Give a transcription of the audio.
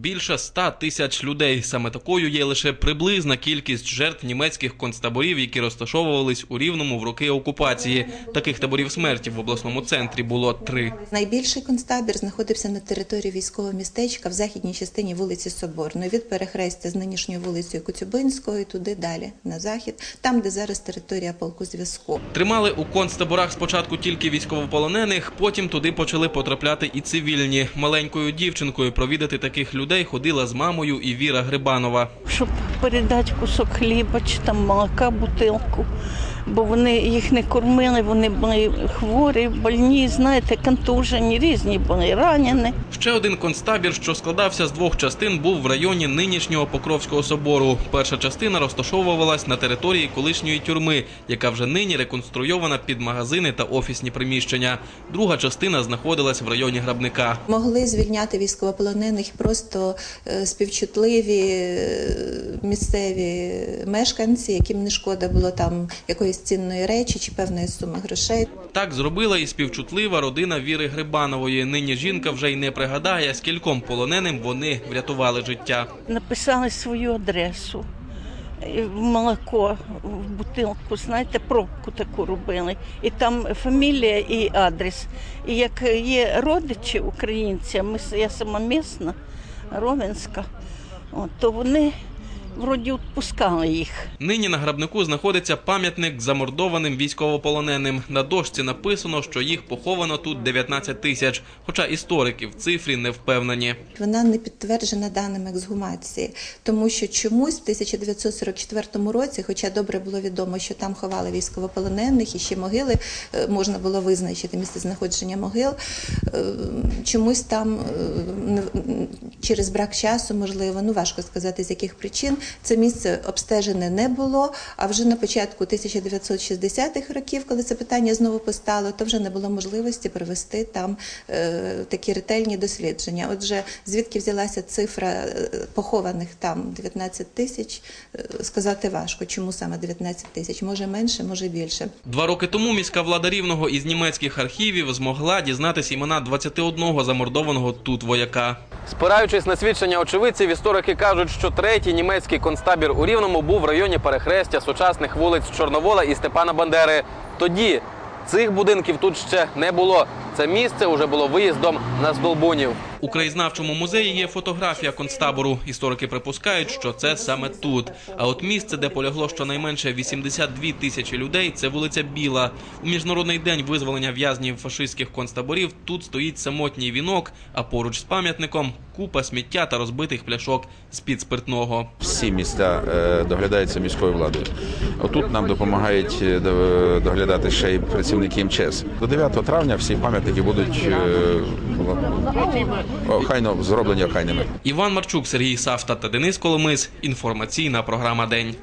Більше ста тисяч людей. Саме такою є лише приблизна кількість жертв німецьких концтаборів, які розташовувались у рівному в роки окупації. Таких таборів смерті в обласному центрі було три. Найбільший концтабір знаходився на території військового містечка в західній частині вулиці Соборної, від перехрестя з нинішньою вулицею Коцюбинського туди далі на захід, там, де зараз територія полку зв'язку. Тримали у концтаборах спочатку тільки військовополонених, потім туди почали потрапляти і цивільні. Маленькою дівчинкою провідати таких людей ходила з мамою і Віра Грибанова. щоб передати кусок хліба чи там молока, бутилку. Бо вони їх не кормили, вони були хворі, больні, знаєте, контужені, різні були, ранені. Ще один концтабір, що складався з двох частин, був в районі нинішнього Покровського собору. Перша частина розташовувалась на території колишньої тюрми, яка вже нині реконструйована під магазини та офісні приміщення. Друга частина знаходилась в районі Грабника. Могли звільняти військовополонених просто е, співчутливі е, місцеві мешканці, яким не шкода було там якоїсь цінної речі чи певної суми грошей. Так зробила і співчутлива родина Віри Грибанової. Нині жінка вже й не пригадає, скільком полоненим вони врятували життя. Написали свою адресу. В молоко, в бутилку, знаєте, пробку таку робили. І там фамілія і адрес. І як є родичі українці, ми, я сама місна, Ровенська, от, то вони вроді відпускали їх. Нині на грабнику знаходиться пам'ятник замордованим військовополоненим. На дошці написано, що їх поховано тут 19 тисяч. Хоча історики в цифрі не впевнені. Вона не підтверджена даними ексгумації, тому що чомусь в 1944 році, хоча добре було відомо, що там ховали військовополонених і ще могили, е, можна було визначити місце знаходження могил. е, Чомусь там е, через брак часу, можливо, ну важко сказати з яких причин, це місце обстежене не було. А вже на початку 1960-х років, коли це питання знову постало, то вже не було можливості провести там е, такі ретельні дослідження. Отже, звідки взялася цифра е, похованих там 19 тисяч, е, сказати важко. Чому саме 19 тисяч? Може менше, може більше. Два роки тому міська влада рівного із німецьких архівів змогла дізнатися імена 21 замордованого тут вояка. Спираючись на свідчення очевидців, історики кажуть, що третій німецький концтабір у Рівному був в районі перехрестя сучасних вулиць Чорновола і Степана Бандери. Тоді цих будинків тут ще не було. Це місце вже було виїздом на Здолбунів. У краєзнавчому музеї є фотографія концтабору. Історики припускають, що це саме тут. А от місце, де полягло щонайменше 82 тисячі людей, це вулиця Біла. У міжнародний день визволення в'язнів фашистських концтаборів тут стоїть самотній вінок, а поруч з пам'ятником купа сміття та розбитих пляшок з під спиртного. Всі міста е, доглядаються міською владою. Отут нам допомагають е, доглядати ще й працівники МЧС. До 9 травня всі пам'ятники будуть е, охайно зроблені охайними. Іван Марчук, Сергій Савта та Денис Коломис. Інформаційна програма День.